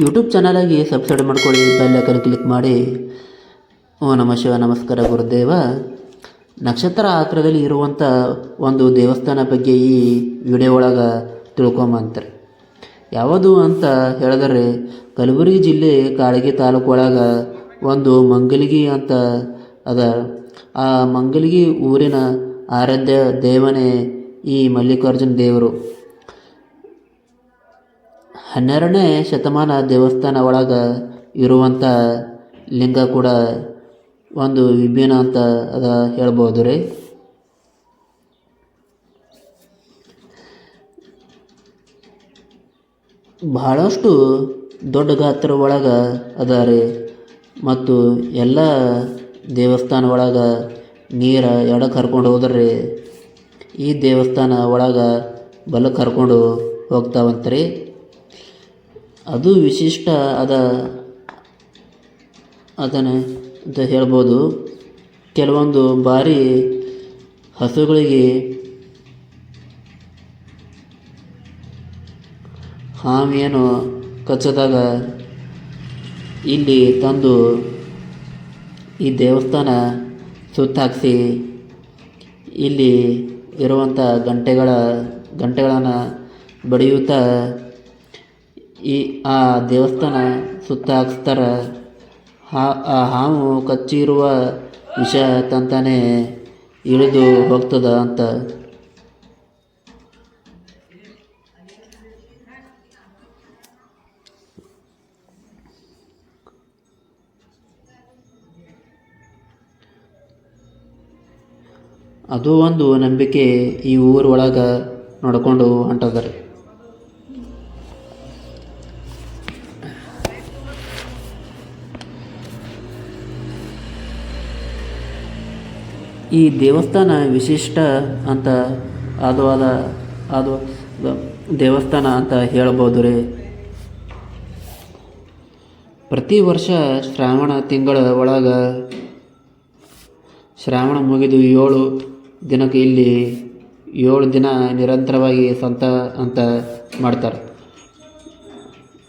YouTube ಚಾನಲಾಗಿ subscribe ಮಾಡ್ಕೊಳ್ಳಿ, bell icon click ಮಾಡಿ. ಓ ನಮ ಶಿವ, ನಮಸ್ಕಾರ ಗುರುದೇವ. ನಕ್ಷತ್ರ ಆಕಾರದಲ್ಲಿ ಇರುವಂಥ ಒಂದು ದೇವಸ್ಥಾನ ಬಗ್ಗೆ ಈ ವಿಡಿಯೋ ಒಳಗೆ ತಿಳ್ಕೊಂಬಂತಾರೆ. ಯಾವುದು ಅಂತ ಹೇಳಿದರೆ, ಕಲಬುರಗಿ ಜಿಲ್ಲೆ ಕಾಳಗಿ ತಾಲೂಕು ಒಳಗೆ ಒಂದು ಮಂಗಲಿಗಿ ಅಂತ ಅದ. ಆ ಮಂಗಲಿಗಿ ಊರಿನ ಆರಾಧ್ಯ ದೇವನೇ ಈ ಮಲ್ಲಿಕಾರ್ಜುನ ದೇವರು. ಹನ್ನೆರಡನೇ ಶತಮಾನ ದೇವಸ್ಥಾನ ಒಳಗೆ ಇರುವಂಥ ಲಿಂಗ ಕೂಡ ಒಂದು ವಿಭಿನ್ನ ಅಂತ ಅದ ಹೇಳ್ಬೋದು ರೀ. ಬಹಳಷ್ಟು ದೊಡ್ಡ ಗಾತ್ರ ಒಳಗೆ ಅದ ರೀ. ಮತ್ತು ಎಲ್ಲ ದೇವಸ್ಥಾನ ಒಳಗೆ ನೀರು ಎಡ ಕರ್ಕೊಂಡು ಹೋದ್ರಿ ಈ ದೇವಸ್ಥಾನ ಒಳಗೆ ಬಲ ಕರ್ಕೊಂಡು ಹೋಗ್ತಾವಂತ ಹೋಗ್ತಾವಂತ್ರಿ. ಅದು ವಿಶಿಷ್ಟ ಅದ, ಅದನ್ನು ಅಂತ ಹೇಳ್ಬೋದು. ಕೆಲವೊಂದು ಬಾರಿ ಹಸುಗಳಿಗೆ ಹಾವೇನು ಕಚ್ಚಿದಾಗ ಇಲ್ಲಿ ತಂದು ಈ ದೇವಸ್ಥಾನ ಸುತ್ತಾಕ್ಸಿ ಇಲ್ಲಿ ಇರುವಂಥ ಗಂಟೆಗಳ ಗಂಟೆಗಳನ್ನು ಬಡಿಯುತ್ತಾ ಈ, ಆ ದೇವಸ್ಥಾನ ಸುತ್ತ ಹಾಕ್ಸ್ತಾರೆ ಹಾವು ಕಚ್ಚಿರುವ ವಿಷ ತಂತಾನೆ ಇಳಿದು ಹೋಗ್ತದ ಅಂತ. ಅದು ಒಂದು ನಂಬಿಕೆ ಈ ಊರೊಳಗೆ ನೋಡ್ಕೊಂಡು ನಡ್ಕೊಂಡು ಹೊಂಟದ ಈ ದೇವಸ್ಥಾನ ವಿಶಿಷ್ಟ ಅಂತ ಅದು ಅದ ಅದು ದೇವಸ್ಥಾನ ಅಂತ ಹೇಳ್ಬೋದು ರೀ. ಪ್ರತಿ ವರ್ಷ ಶ್ರಾವಣ ತಿಂಗಳ ಒಳಗೆ ಶ್ರಾವಣ ಮುಗಿದು ಏಳು ದಿನಕ್ಕೆ ಇಲ್ಲಿ ಏಳು ದಿನ ನಿರಂತರವಾಗಿ ಸಂತ ಅಂತ ಮಾಡ್ತಾರೆ.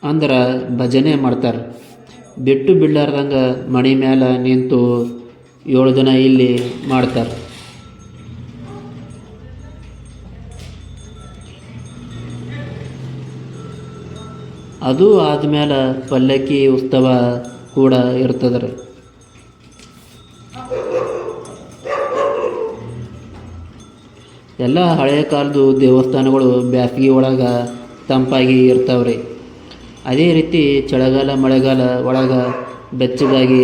ಅಂದ್ರೆ ಭಜನೆ ಮಾಡ್ತಾರೆ. ಬಿಟ್ಟು ಬಿಡ್ಲಾರ್ದಂಗೆ ಮಣಿ ಮೇಲೆ ನಿಂತು ಏಳು ಜನ ಇಲ್ಲಿ ಮಾಡ್ತಾರೆ. ಅದು ಆದಮೇಲೆ ಪಲ್ಲಕ್ಕಿ ಉತ್ಸವ ಕೂಡ ಇರ್ತದೆ ರೀ ಎಲ್ಲ ಹಳೆಯ ಕಾಲದ ದೇವಸ್ಥಾನಗಳು ಬ್ಯಾಸಗಿ ಒಳಗೆ ತಂಪಾಗಿ ಇರ್ತಾವ್ರಿ. ಅದೇ ರೀತಿ ಚಳಿಗಾಲ, ಮಳೆಗಾಲ ಒಳಗೆ ಬೆಚ್ಚಗಾಗಿ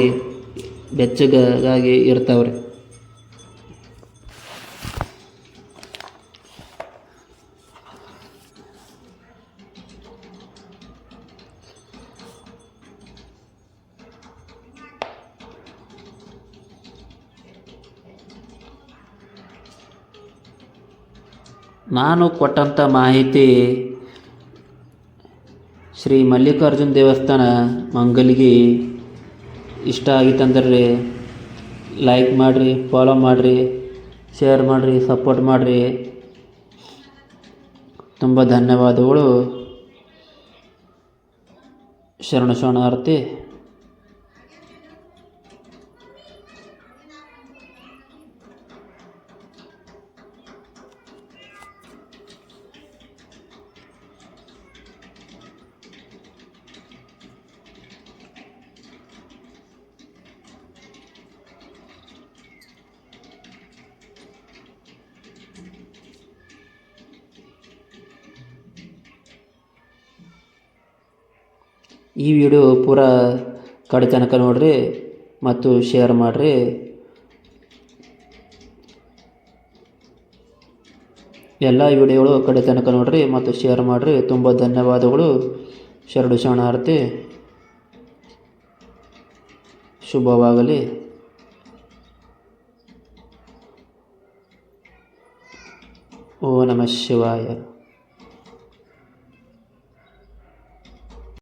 ಬೆಚ್ಚಗಾಗಿ ಇರ್ತಾವ್ರಿ. ನಾನು ಕೊಟ್ಟಂಥ ಮಾಹಿತಿ ಶ್ರೀ ಮಲ್ಲಿಕಾರ್ಜುನ ದೇವಸ್ಥಾನ ಮಂಗಲ್ಗಿ ಇಷ್ಟ ಆಗಿತ್ತಂದ್ರೆ ಲೈಕ್ ಮಾಡಿರಿ ಫಾಲೋ ಮಾಡಿರಿ ಶೇರ್ ಮಾಡಿರಿ ಸಪೋರ್ಟ್ ಮಾಡಿರಿ. ತುಂಬ ಧನ್ಯವಾದಗಳು. ಶರಣ ಶರಣಾರ್ಥಿ. ಈ ವಿಡಿಯೋ ಪೂರ ಕಡೆ ತನಕ ನೋಡಿರಿ ಮತ್ತು ಶೇರ್ ಮಾಡಿರಿ. ಎಲ್ಲ ವಿಡಿಯೋಗಳು ಕಡೆ ತನಕ ನೋಡಿರಿ ಮತ್ತು ಶೇರ್ ಮಾಡಿರಿ. ತುಂಬ ಧನ್ಯವಾದಗಳು. ಶರಡು ಶರಣಾರ್ಥಿ. ಶುಭವಾಗಲಿ. ಓ ನಮಃ ಶಿವಾಯ.